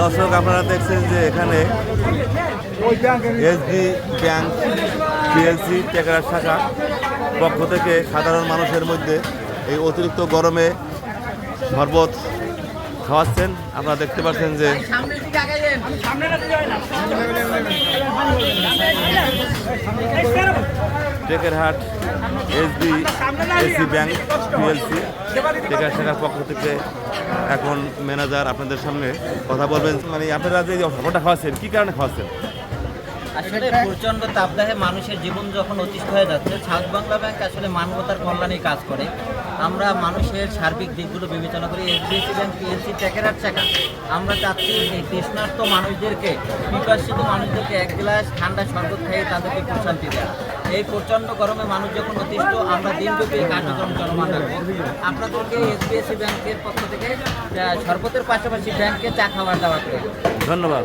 দর্শক, আপনারা দেখছেন যে এখানে এসবি ব্যাংক পিএলসি টেকার শাখা পক্ষ থেকে সাধারণ মানুষের মধ্যে এই অতিরিক্ত গরমে শরবত খাওয়াচ্ছেন। আপনারা দেখতে পাচ্ছেন যে Tekerhat SB AC bank PLC টেকার শাখার পক্ষ থেকে এখন ম্যানেজার আপনাদের সামনে কথা বলবেন। মানে আপনারা যে অফারটা খাওয়াচ্ছেন, কী কারণে খাওয়াচ্ছেন? আসলে প্রচণ্ড তাপদাহে মানুষের জীবন যখন অতিষ্ঠ হয়ে যাচ্ছে, সাউথ বাংলা ব্যাংক আসলে মানবতার কল্যাণে কাজ করে। আমরা মানুষের সার্বিক দিকগুলো বিবেচনা করি এসবিএসি ব্যাংক পিএলসি টেকেরার চাকা। আমরা চাচ্ছি এই তৃষ্ণার্ত মানুষদেরকে বিপাসিত মানুষদেরকে এক গ্লাস ঠান্ডা শরবত খাইয়ে তাদেরকে প্রশান্তি দেওয়া। এই প্রচণ্ড গরমে মানুষ যখন অতিষ্ঠ আমরা দিনব্যাপী এই কার্যক্রম চলমান রাখব। আপনাদেরকে এসবিএসি ব্যাংকের পক্ষ থেকে শরবতের পাশাপাশি ব্যাংকে চা খাবার দাওয়া করে। ধন্যবাদ।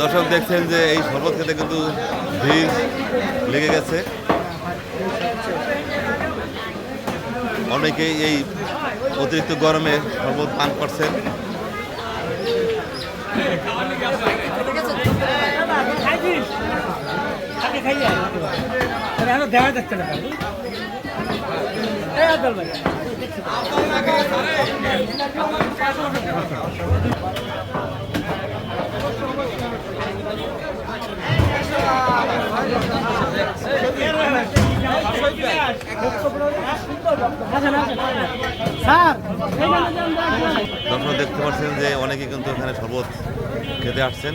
দর্শক দেখছেন যে এই শরবত খেতে কিন্তু ভিড় লেগে গেছে। অনেকেই এই অতিরিক্ত গরমে শরবত পান করছেন। যাচ্ছে না এই আদল ভাই স্যার দর্শক দেখতে পাচ্ছেন যে অনেকে কিন্তু এখানে শরবত খেতে আসছেন।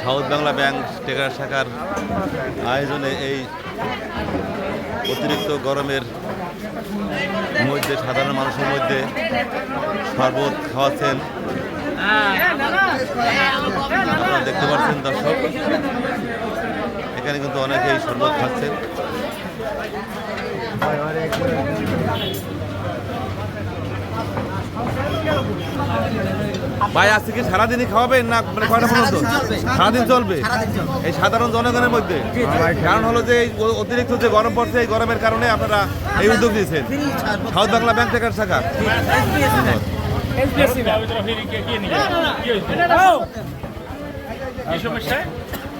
সাউথ বাংলা ব্যাংক টেকার শাখার আয়োজনে এই অতিরিক্ত গরমের মধ্যে সাধারণ মানুষের মধ্যে শরবত খাওয়াচ্ছেন। আপনারা দেখতে পাচ্ছেন দর্শক এখানে কিন্তু অনেকেই শরবত খাচ্ছেন। ভাই আজকে কি সারাদিনই খাওয়াবেন না মানে কয়টা পর্যন্ত? সারাদিন চলবে। এই সাধারণ জনগণের মধ্যে? কারণ হলো যে এই অতিরিক্ত যে গরম পড়ছে এই গরমের কারণে আপনারা এই উদ্যোগ দিয়েছেন সাউথ বাংলা ব্যাংক টেকার শাখা এসবিএসসি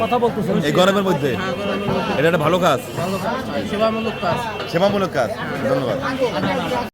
কথা বলতেছেন। এই গরমের মধ্যে? এটা একটা ভালো কাজ। সেবামূলক কাজ। সেবামূলক কাজ। ধন্যবাদ।